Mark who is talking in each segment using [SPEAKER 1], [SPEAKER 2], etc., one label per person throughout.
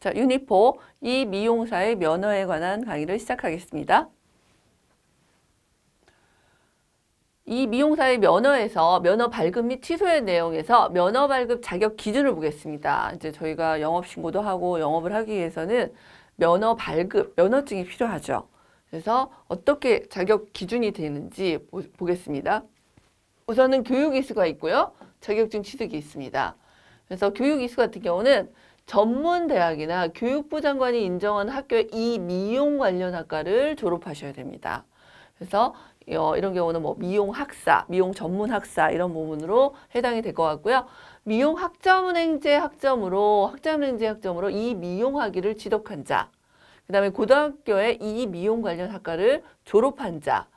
[SPEAKER 1] 자, 유니포 이 미용사의 면허에 관한 강의를 시작하겠습니다. 이 미용사의 면허에서 면허 발급 및 취소의 내용에서 면허 발급 자격 기준을 보겠습니다. 이제 저희가 영업 신고도 하고 영업을 하기 위해서는 면허 발급, 면허증이 필요하죠. 그래서 어떻게 자격 기준이 되는지 보, 보겠습니다. 우선은 교육 이수가 있고요. 자격증 취득이 있습니다. 그래서 교육 이수 같은 경우는 전문 대학이나 교육부 장관이 인정한 학교의 이 미용 관련 학과를 졸업하셔야 됩니다. 그래서 어, 이런 경우는 뭐 미용 학사, 미용 전문 학사 이런 부분으로 해당이 될 것 같고요. 미용 학점은행제 학점으로 학점은행제 학점으로 이 미용 학위를 취득한 자, 그다음에 고등학교에 이 미용 관련 학과를 졸업한 자,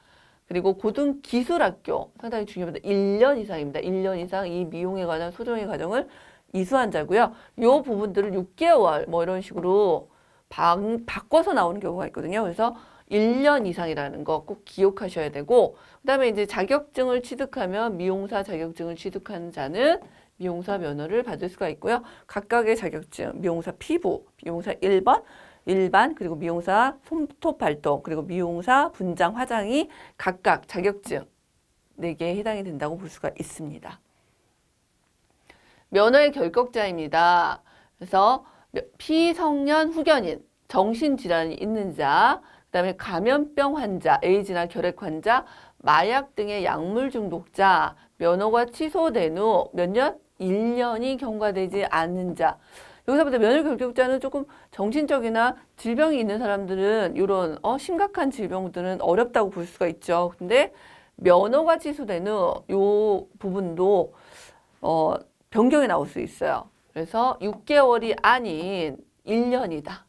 [SPEAKER 1] 그리고 고등 기술학교 상당히 중요합니다. 1년 이상입니다. 1년 이상 이 미용에 관한 소정의 과정을 이수한 자고요. 요 부분들을 6개월 뭐 이런 식으로 바, 바꿔서 나오는 경우가 있거든요. 그래서 1년 이상이라는 거 꼭 기억하셔야 되고 그다음에 이제 자격증을 취득하면 미용사 자격증을 취득한 자는 미용사 면허를 받을 수가 있고요. 각각의 자격증, 미용사 피부, 미용사 1번, 일반 그리고 미용사 손톱 발동 그리고 미용사 분장 화장이 각각 자격증 4개에 해당이 된다고 볼 수가 있습니다. 면허의 결격자입니다. 그래서 피성년 후견인, 정신질환이 있는 자, 그 다음에 감염병 환자, 에이즈나 결핵 환자, 마약 등의 약물 중독자, 면허가 취소된 후 몇 년? 1년이 경과되지 않는 자. 여기서부터 면허 결격자는 조금 정신적이나 질병이 있는 사람들은 이런 어, 심각한 질병들은 어렵다고 볼 수가 있죠. 근데 면허가 취소된 후 요 부분도 어, 변경이 나올 수 있어요. 그래서 6개월이 아닌 1년이다.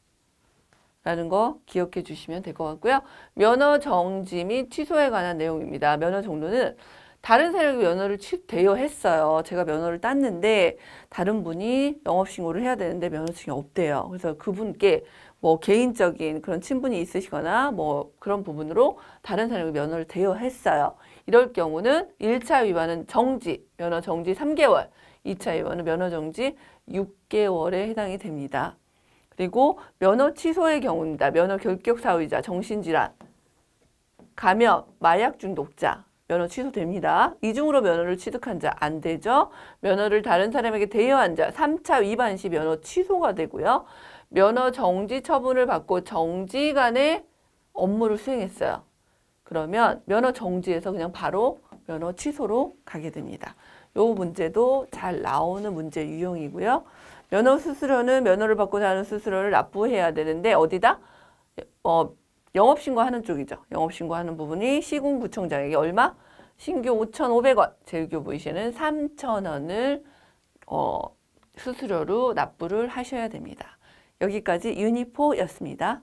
[SPEAKER 1] 라는 거 기억해 주시면 될 것 같고요. 면허 정지 및 취소에 관한 내용입니다. 면허 정도는 다른 세력이 면허를 취, 대여했어요. 제가 면허를 땄는데 다른 분이 영업신고를 해야 되는데 면허증이 없대요. 그래서 그분께 뭐 개인적인 그런 친분이 있으시거나 뭐 그런 부분으로 다른 사람이 면허를 대여했어요. 이럴 경우는 1차 위반은 정지, 면허 정지 3개월, 2차 위반은 면허 정지 6개월에 해당이 됩니다. 그리고 면허 취소의 경우입니다. 면허 결격 사유이자 정신질환, 감염, 마약 중독자, 면허 취소됩니다. 이중으로 면허를 취득한 자 안 되죠. 면허를 다른 사람에게 대여한 자 3차 위반 시 면허 취소가 되고요. 면허 정지 처분을 받고 정지간의 업무를 수행했어요. 그러면 면허 정지에서 그냥 바로 면허 취소로 가게 됩니다. 요 문제도 잘 나오는 문제 유형이고요. 면허 수수료는 면허를 받고자 하는 수수료를 납부해야 되는데 어디다? 어, 영업신고하는 쪽이죠. 영업신고하는 부분이 시군구청장에게 얼마? 신규 5,500원, 제일교부 시에는 3,000원을 어, 수수료로 납부를 하셔야 됩니다. 여기까지 유니포였습니다.